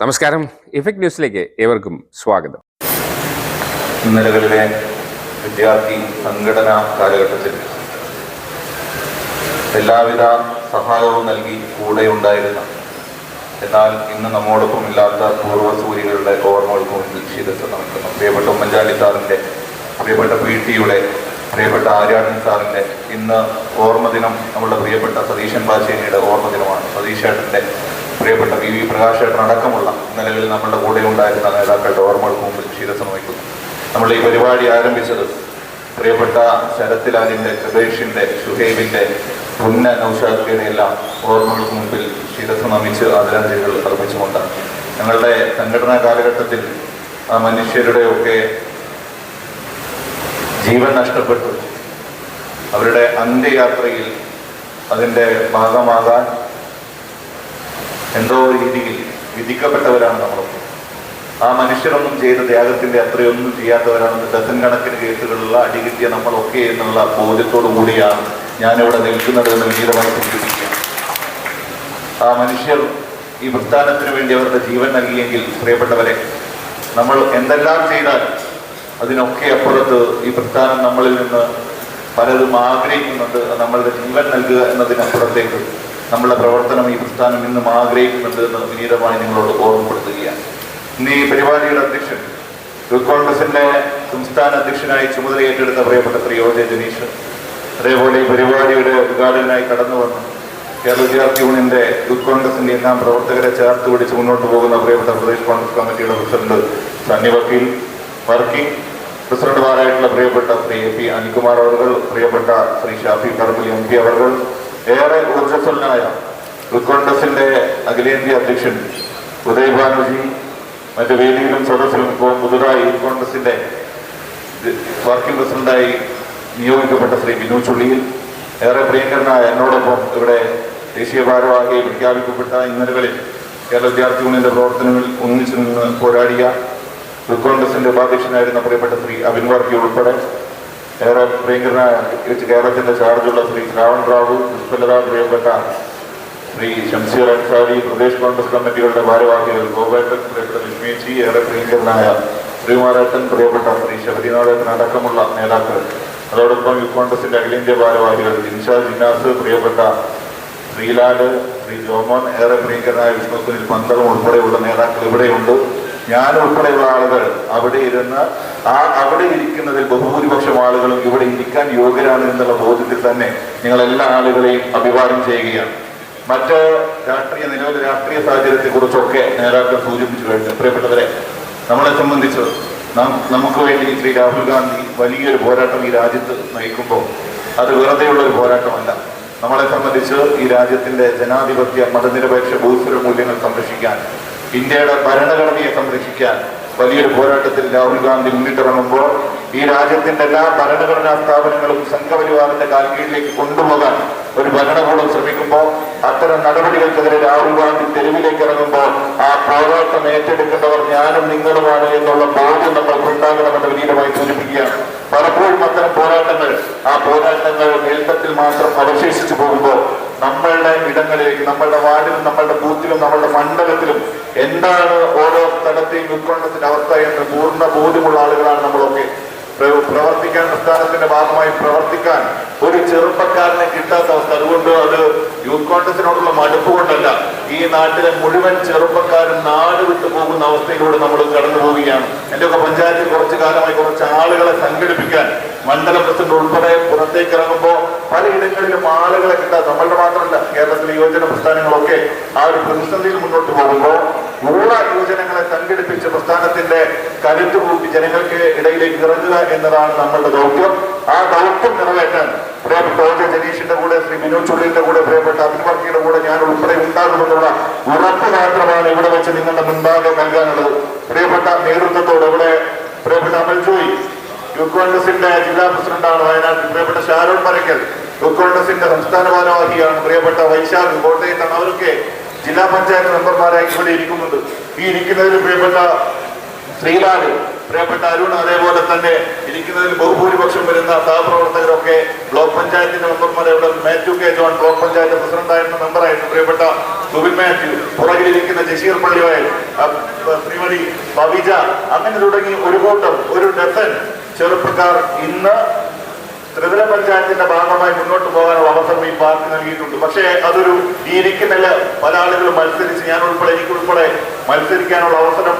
നമസ്കാരം. ഇഫക്ട് ന്യൂസിലേക്ക് ഏവർക്കും സ്വാഗതം. ഇന്നലകളിലെ വിദ്യാർത്ഥി സംഘടനാ കാലഘട്ടത്തിൽ എല്ലാവിധ സഹായവും നൽകി കൂടെയുണ്ടായിരുന്ന എന്നാൽ ഇന്ന് നമ്മോടൊപ്പം ഇല്ലാത്ത പൂർവസൂരികളുടെ ഓർമ്മകൾക്ക് മുന്നിൽ ശിരസ് നടക്കുന്നു. പ്രിയപ്പെട്ട ഉമ്മൻചാണ്ടി സാറിന്റെ പ്രിയപ്പെട്ട പി ടിയുടെ പ്രിയപ്പെട്ട ആര്യാടൻ സാറിന്റെ ഇന്ന് ഓർമ്മദിനം നമ്മുടെ പ്രിയപ്പെട്ട സതീശൻ ബാശേനിയുടെ ഓർമ്മദിനമാണ്. സതീശേട്ടന്റെ പ്രിയപ്പെട്ട വി വി പ്രകാശേട്ടൻ അടക്കമുള്ള നിലകളിൽ നമ്മുടെ കൂടെ ഉണ്ടായിരുന്ന നേതാക്കളുടെ ഓർമ്മകൾക്ക് മുമ്പിൽ ശിരസ് നമിക്കുന്നു നമ്മൾ ഈ പരിപാടി ആരംഭിച്ചത് പ്രിയപ്പെട്ട ശരത്ലാലിന്റെ കൃപേഷിന്റെ ഷുഹൈബിന്റെ പുന്ന നൌഷാദിയുടെ എല്ലാം ഓർമ്മകൾക്ക് മുമ്പിൽ ശിരസ് നമിച്ച് ആദരാഞ്ജലികൾ അർപ്പിച്ചുകൊണ്ടാണ്. ഞങ്ങളുടെ സംഘടനാ കാലഘട്ടത്തിൽ ആ മനുഷ്യരുടെയൊക്കെ ജീവൻ നഷ്ടപ്പെട്ടു. അവരുടെ അന്ത്യയാത്രയിൽ അതിന്റെ ഭാഗമാകാൻ എന്തോ രീതിയിൽ വിധിക്കപ്പെട്ടവരാണ് നമ്മളൊക്കെ. ആ മനുഷ്യരൊന്നും ചെയ്ത ത്യാഗത്തിന്റെ അത്രയൊന്നും ചെയ്യാത്തവരാണെന്ന് ഡസൻ കണക്കിന് കേസുകളിലുള്ള അടികിട്ടിയ നമ്മളൊക്കെ എന്നുള്ള ബോധ്യത്തോടു കൂടിയാണ് ഞാനിവിടെ നിൽക്കുന്നത് എന്ന് വിനീതമായി സൂചിപ്പിക്കുക ആ മനുഷ്യർ ഈ പ്രസ്ഥാനത്തിന് വേണ്ടി അവരുടെ ജീവൻ നൽകിയെങ്കിൽ പ്രിയപ്പെട്ടവരെ നമ്മൾ എന്തെല്ലാം ചെയ്താൽ അതിനൊക്കെ അപ്പുറത്ത് ഈ പ്രസ്ഥാനം നമ്മളിൽ നിന്ന് പലതും ആഗ്രഹിക്കുന്നുണ്ട് നമ്മളുടെ ജീവൻ നൽകുക എന്നതിനപ്പുറത്തേക്ക് നമ്മളുടെ പ്രവർത്തനം ഈ പ്രസ്ഥാനം ഇന്നും ആഗ്രഹിക്കുന്നുണ്ട് എന്ന് വിനീതമായി നിങ്ങളോട് ഓർമ്മപ്പെടുത്തുകയാണ്. ഇന്ന് ഈ പരിപാടിയുടെ അധ്യക്ഷൻ യൂത്ത് കോൺഗ്രസിന്റെ സംസ്ഥാന അധ്യക്ഷനായി ചുമതല ഏറ്റെടുത്ത പ്രിയപ്പെട്ട ശ്രീ യോജ ജനീഷ് അതേപോലെ ഈ പരിപാടിയുടെ ഉദ്ഘാടകനായി കടന്നു വന്നു കേരള വിദ്യാർത്ഥി യൂണിയന്റെ യൂത്ത് കോൺഗ്രസിന്റെ എല്ലാം പ്രവർത്തകരെ ചേർത്ത് പിടിച്ച് മുന്നോട്ട് പോകുന്ന പ്രിയപ്പെട്ട പ്രദേശ് കോൺഗ്രസ് കമ്മിറ്റിയുടെ പ്രസിഡന്റ് സണ്ണി വക്കീൽ വർക്കിംഗ് പ്രസിഡന്റുമാരായിട്ടുള്ള പ്രിയപ്പെട്ട ശ്രീ എ പി അനിൽകുമാർ അവർ പ്രിയപ്പെട്ട ശ്രീ ഷാഫി പറമ്പിൽ എം പി അവർ ഏറെ ഊർജസ്വലനായ യൂത്ത് കോൺഗ്രസിന്റെ അഖിലേന്ത്യാ അധ്യക്ഷൻ ഉദയ് ബാനർജി മറ്റു വേദിയിലും സദസ്സിലും ഇപ്പോൾ പുതുതായി യൂത്ത് കോൺഗ്രസിന്റെ വർക്കിംഗ് പ്രസിഡന്റായി നിയോഗിക്കപ്പെട്ട ശ്രീ ബിനു ചുള്ളിയിൽ ഏറെ പ്രിയങ്കരനായ എന്നോടൊപ്പം ഇവിടെ ദേശീയ ഭാരവാഹിയെ പ്രഖ്യാപിക്കപ്പെട്ട ഇന്നലകളിൽ കേരള വിദ്യാർത്ഥി യൂണിയന്റെ പ്രവർത്തനങ്ങളിൽ ഒന്നിച്ചു നിന്ന് പോരാടിയ യൂത്ത് കോൺഗ്രസിന്റെ ഉപാധ്യക്ഷനായിരുന്ന പ്രിയപ്പെട്ട ശ്രീ അബിൻ വർക്കി ഉൾപ്പെടെ ഏറെ പ്രിയങ്കരനായ കേരളത്തിന്റെ ചാർജുള്ള ശ്രീ ശ്രാവൺ റാവു പുഷ്പലത പ്രിയപ്പെട്ട ശ്രീ ഷംസീർ അൻസാരി പ്രദേശ് കോൺഗ്രസ് കമ്മിറ്റികളുടെ ഭാരവാഹികൾ ഗോപേട്ടൻ പ്രിയപ്പെട്ട ലക്ഷ്മിച്ചി ഏറെ പ്രിയങ്കരനായ ശ്രീകുമാരേട്ടൻ പ്രിയപ്പെട്ട ശ്രീ ശബരിനാഥൻ അടക്കമുള്ള നേതാക്കൾ. അതോടൊപ്പം യൂത്ത് കോൺഗ്രസിന്റെ അഖിലേന്ത്യാ ഭാരവാഹികൾ ജിൻഷാ ജിന്നാസ് പ്രിയപ്പെട്ട ശ്രീലാൽ ശ്രീ ജോമോൻ ഏറെ പ്രിയങ്കരനായ വിഷ്ണു സുനിൽ പന്തളം ഉൾപ്പെടെയുള്ള നേതാക്കൾ ഇവിടെയുണ്ട്. ഞാൻ ഉൾപ്പെടെയുള്ള ആളുകൾ അവിടെ ഇരുന്ന് ആ അവിടെ ഇരിക്കുന്നതിൽ ബഹുഭൂരിപക്ഷം ആളുകളും ഇവിടെ ഇരിക്കാൻ യോഗ്യരാണ് എന്നുള്ള ബോധ്യത്തിൽ തന്നെ നിങ്ങൾ എല്ലാ ആളുകളെയും അഭിവാദ്യം ചെയ്യുകയാണ്. മറ്റ് രാഷ്ട്രീയ നിലവിലെ രാഷ്ട്രീയ സാഹചര്യത്തെ കുറിച്ചൊക്കെ നേതാക്കൾ സൂചിപ്പിച്ചു കഴിഞ്ഞു പ്രിയപ്പെട്ടവരെ നമ്മളെ സംബന്ധിച്ച് നാം നമുക്ക് വേണ്ടി ശ്രീ രാഹുൽ ഗാന്ധി വലിയൊരു പോരാട്ടം ഈ രാജ്യത്ത് നയിക്കുമ്പോൾ അത് വെറുതെയുള്ള ഒരു പോരാട്ടമല്ല. നമ്മളെ സംബന്ധിച്ച് ഈ രാജ്യത്തിന്റെ ജനാധിപത്യ മതനിരപേക്ഷ ഭൂസ്വര മൂല്യങ്ങൾ സംരക്ഷിക്കാൻ ഇന്ത്യയുടെ ഭരണഘടനയെ സംരക്ഷിക്കാൻ വലിയൊരു പോരാട്ടത്തിൽ രാഹുൽ ഗാന്ധി മുന്നിട്ടിറങ്ങുമ്പോൾ ഈ രാജ്യത്തിന്റെ എല്ലാ ഭരണഘടനാ സ്ഥാപനങ്ങളും സംഘപരിവാറിന്റെ കാൽക്കീഴിലേക്ക് കൊണ്ടുപോകാൻ ഒരു ഭരണകൂടം ശ്രമിക്കുമ്പോൾ അത്തരം നടപടികൾക്കെതിരെ രാഹുൽ ഗാന്ധി തെരുവിലേക്ക് ഇറങ്ങുമ്പോൾ ആ പോരാട്ടം ഏറ്റെടുക്കേണ്ടവർ ഞാനും നിങ്ങളുമാണ് എന്നുള്ള ബോധ്യം നമ്മൾക്ക് ഉണ്ടാകണമെന്ന് വിനീതമായി സൂചിപ്പിക്കുകയാണ്. പലപ്പോഴും അത്തരം പോരാട്ടങ്ങൾ ആ പോരാട്ടങ്ങൾ മേൽത്തട്ടിൽ മാത്രം അവശേഷിച്ചു പോകുമ്പോൾ നമ്മളുടെ ഇടങ്ങളിലേക്ക് നമ്മളുടെ വാർഡിലും നമ്മളുടെ ബൂത്തിലും നമ്മളുടെ മണ്ഡലത്തിലും എന്താണ് ഓരോ സ്ഥലത്തെയും ഉത്കണ്ഠത്തിന്റെ അവസ്ഥ എന്ന് പൂർണ ബോധ്യമുള്ള ആളുകളാണ് നമ്മളൊക്കെ. പ്രവർത്തിക്കാൻ പ്രസ്ഥാനത്തിന്റെ ഭാഗമായി പ്രവർത്തിക്കാൻ ഒരു ചെറുപ്പക്കാരനെ കിട്ടാത്ത അവസ്ഥ. അതുകൊണ്ട് അത് യൂത്ത് കോൺഗ്രസിനോടുള്ള മടുപ്പ് കൊണ്ടല്ല. ഈ നാട്ടിലെ മുഴുവൻ ചെറുപ്പക്കാരും നാട് വിട്ടു പോകുന്ന അവസ്ഥയിലൂടെ നമ്മൾ കടന്നു പോവുകയാണ്. എന്റെ ഒക്കെ പഞ്ചായത്തിൽ കുറച്ചു കാലമായി കുറച്ച് ആളുകളെ സംഘടിപ്പിക്കാൻ മണ്ഡല പ്രസിഡന്റ് ഉൾപ്പെടെ പുറത്തേക്ക് ഇറങ്ങുമ്പോൾ പലയിടങ്ങളിലും ആളുകളെ കിട്ടാൻ നമ്മളുടെ മാത്രമല്ല കേരളത്തിലെ യുവജന പ്രസ്ഥാനങ്ങളൊക്കെ ആ ഒരു പ്രതിസന്ധിയിൽ മുന്നോട്ട് പോകുമ്പോൾ ഊള യുവജനങ്ങളെ സംഘടിപ്പിച്ച് പ്രസ്ഥാനത്തിന്റെ കരുത്ത് കൂട്ടി ജനങ്ങൾക്ക് ഇടയിലേക്ക് ഇറങ്ങുക എന്നതാണ് നമ്മളുടെ ദൗത്യം. ആ ദൗത്യം നിറവേറ്റാൻ പ്രിയപ്പെട്ട ജനീഷിന്റെ കൂടെ ശ്രീ ബിനു ചുള്ളിന്റെ കൂടെ പ്രിയപ്പെട്ട അഭിവർക്കിയുടെ കൂടെ ഞാൻ ഉൾപ്പെടെ ഉണ്ടാകുമെന്നുള്ള ഉറപ്പ് മാത്രമാണ് ഇവിടെ വെച്ച് നിങ്ങളുടെ മുൻപാകെ നൽകാനുള്ളത്. പ്രിയപ്പെട്ട നേതൃത്വത്തോട് ഇവിടെ പ്രിയപ്പെട്ട അമൽ ജോയി യൂത്ത് കോൺഗ്രസിന്റെ ജില്ലാ പ്രസിഡന്റാണ് വയനാട്ടിൽ പ്രിയപ്പെട്ട ഷാരോൺ പരക്കൽ യൂത്ത് കോൺഗ്രസിന്റെ സംസ്ഥാന ഭാരവാഹിയാണ്. പ്രിയപ്പെട്ട വൈശാഖ് കോട്ടയത്താണ് അവരൊക്കെ ജില്ലാ പഞ്ചായത്ത് മെമ്പർമാരായി ഇവിടെ ഇരിക്കുന്നുണ്ട്. ഈ ഇരിക്കുന്നതിൽ പ്രിയപ്പെട്ട ശ്രീലാൽ പ്രിയപ്പെട്ട അരുൺ അതേപോലെ തന്നെ ഇരിക്കുന്നതിൽ ബഹുഭൂരിപക്ഷം വരുന്ന സഹപ്രവർത്തകരൊക്കെ ബ്ലോക്ക് പഞ്ചായത്തിന്റെ മെമ്പർമാരെ ഇവിടെ മാത്യു കെ ജോൺ ബ്ലോക്ക് പഞ്ചായത്ത് പ്രസിഡന്റായിരുന്ന മെമ്പറായിരുന്നു. പ്രിയപ്പെട്ട സുബിൻ മാത്യു പുറകിലിരിക്കുന്ന ജഷീർ പള്ളിവായ ശ്രീമതി ബവിജ അങ്ങനെ തുടങ്ങി ഒരു കൂട്ടം ഒരു ഡസൻ ചെറുപ്പക്കാർ ഇന്ന് ത്രിതല പഞ്ചായത്തിന്റെ ഭാഗമായി മുന്നോട്ട് പോകാനുള്ള അവസരം ഈ പാർട്ടി നൽകിയിട്ടുണ്ട്. പക്ഷേ അതൊരു ഈ ഇരിക്കുന്നില്ല പല ആളുകളും മത്സരിച്ച് ഞാൻ ഉൾപ്പെടെ എനിക്ക് ഉൾപ്പെടെ മത്സരിക്കാനുള്ള അവസരം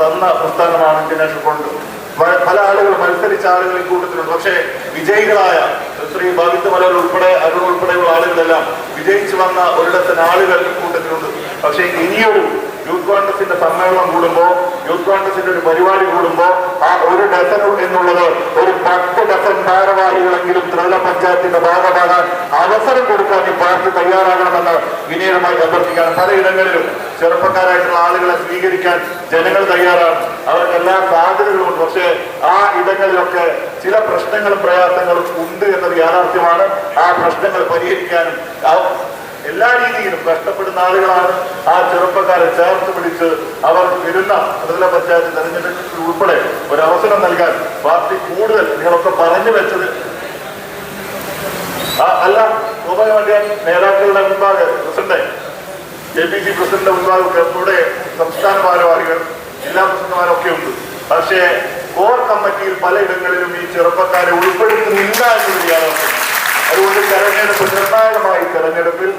തന്ന പ്രസ്ഥാനമാണ് ഇന്ത്യൻ നാഷണൽ കോൺഗ്രസ് പല- ആളുകൾ മത്സരിച്ച ആളുകൾ ഈ കൂട്ടത്തിലുണ്ട്. പക്ഷേ വിജയികളായ ശ്രീ ഭവിത് മലർ ഉൾപ്പെടെ അരുൺ ഉൾപ്പെടെയുള്ള ആളുകളെല്ലാം വിജയിച്ചു വന്ന ഒരിടത്തിന് ആളുകൾ ഈ കൂട്ടത്തിലുണ്ട്. പക്ഷേ ഇനിയൊരു യൂത്ത് കോൺഗ്രസിന്റെ സമ്മേളനം കൂടുമ്പോ യൂത്ത് കോൺഗ്രസിന്റെ ഒരു പരിപാടി കൂടുമ്പോ ആ ഒരു ഡസൻ എന്നുള്ളത് ഒരു പത്ത് ഡസൻ ഭാരവാഹികളെങ്കിലും ത്രിതല പഞ്ചായത്തിന്റെ ഭാഗമാകാൻ അവസരം കൊടുക്കാൻ ഈ പാർട്ടി തയ്യാറാകണമെന്ന് വിനീതമായി അഭ്യർത്ഥിക്കാൻ പലയിടങ്ങളിലും ചെറുപ്പക്കാരായിട്ടുള്ള ആളുകളെ സ്വീകരിക്കാൻ ജനങ്ങൾ തയ്യാറാണ്. അവർക്ക് എല്ലാ സാധ്യതകളും ഉണ്ട് പക്ഷേ ആ ഇടങ്ങളിലൊക്കെ ചില പ്രശ്നങ്ങളും പ്രയാസങ്ങളും ഉണ്ട് എന്നത് യാഥാർത്ഥ്യമാണ്. ആ പ്രശ്നങ്ങൾ പരിഹരിക്കാനും എല്ലാ രീതിയിലും കഷ്ടപ്പെടുന്ന ആളുകളാണ് ആ ചെറുപ്പക്കാരെ ചേർത്ത് പിടിച്ച് അവർ വരുന്ന ത്രിതല പഞ്ചായത്ത് തെരഞ്ഞെടുപ്പിൽ ഉൾപ്പെടെ ഒരു അവസരം നൽകാൻ പാർട്ടി കൂടുതൽ നിങ്ങളൊക്കെ പറഞ്ഞു വെച്ചത്. അല്ല സ്വാഭാവികമായിട്ട് നേതാക്കളുടെ മുമ്പാകെ president K P C president മുമ്പാകെ ഇവിടെ സംസ്ഥാന ഭാരവാഹികൾ ജില്ലാ പ്രസിഡന്റുമാരൊക്കെ ഉണ്ട് പക്ഷേ കോർ കമ്മിറ്റിയിൽ പലയിടങ്ങളിലും ഈ ചെറുപ്പക്കാരെ ഉൾപ്പെടുത്തുന്നില്ല എന്നൊരു യാഥാർത്ഥ്യം അതുകൊണ്ട് തെരഞ്ഞെടുപ്പ് നിർണായകമായി തെരഞ്ഞെടുപ്പിൽ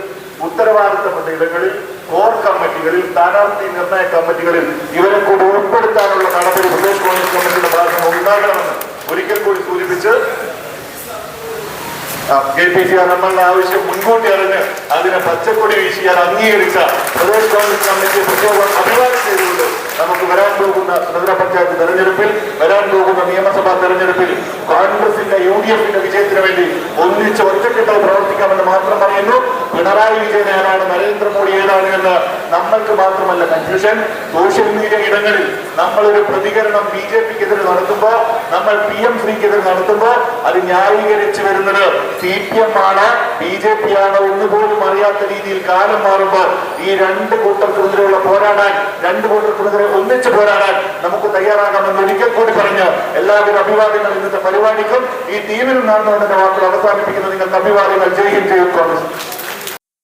ഉത്തരവാദിത്തപ്പെട്ട ഇടങ്ങളിൽ കോർ കമ്മിറ്റികളിൽ സ്ഥാനാർത്ഥി നിർണയ കമ്മിറ്റികളിൽ ഇവരെ കൂടി ഉൾപ്പെടുത്താനുള്ള നടപടി പ്രദേശ് കോൺഗ്രസ് കമ്മിറ്റിയുടെ ഭാഗം ഉണ്ടാകണമെന്ന് ഒരിക്കൽ കൂടി സൂചിപ്പിച്ച് കെ പി സി ആർ ആവശ്യം മുൻകൂട്ടി അറിഞ്ഞ് അതിനെ പച്ചക്കൊടി വീശിയാൽ അംഗീകരിച്ച പ്രദേശ് കോൺഗ്രസ് കമ്മിറ്റി പ്രത്യേകം അഭിവാദ്യം ചെയ്തുകൊണ്ട് നമുക്ക് വരാൻ പോകുന്ന സ്വതന്ത്ര പഞ്ചായത്ത് തെരഞ്ഞെടുപ്പിൽ വരാൻ പോകുന്ന നിയമസഭാ തെരഞ്ഞെടുപ്പിൽ കോൺഗ്രസിന്റെ യു ഡി എഫിന്റെ വിജയത്തിന് വേണ്ടി ഒന്നിച്ച് ഒറ്റക്കെട്ടായി പ്രവർത്തിക്കാമെന്ന് മാത്രം പറയുന്നു. പിണറായി വിജയൻ ഏതാണ് നരേന്ദ്രമോദി ഏതാണ് എന്ന് നമ്മൾക്ക് മാത്രമല്ല കൺഫ്യൂഷൻ സോഷ്യൽ മീഡിയ ഇടങ്ങളിൽ നമ്മളൊരു പ്രതികരണം ബി ജെ പിക്കെതിരെ നടത്തുമ്പോൾ നമ്മൾ പി എം ശ്രീക്കെതിരെ നടത്തുമ്പോൾ അത് ന്യായീകരിച്ചു വരുന്നത് സി പി എം ആണ്. ബി ജെ പി ആണ് ഒന്നുപോലും അറിയാത്ത രീതിയിൽ കാലം മാറുമ്പോൾ ഈ രണ്ട് കൂട്ടർക്കെതിരെയുള്ള പോരാടാൻ രണ്ട് കൂട്ടർക്കെതിരെ ഒന്നിച്ച് പോരാടാൻ നമുക്ക് തയ്യാറാകാമെന്ന് ഒരിക്കൽ കൂടി പറഞ്ഞ് എല്ലാവരും അഭിവാദ്യങ്ങൾ ഇന്നത്തെ പരിപാടിക്കും ഈ ടീമിൽ നടന്നുകൊണ്ട് വാക്കുകൾ അവസാനിപ്പിക്കുന്ന നിങ്ങൾക്ക് അഭിവാദ്യങ്ങൾ. ജയിക്കും ചെയ്യും കോൺഗ്രസ്.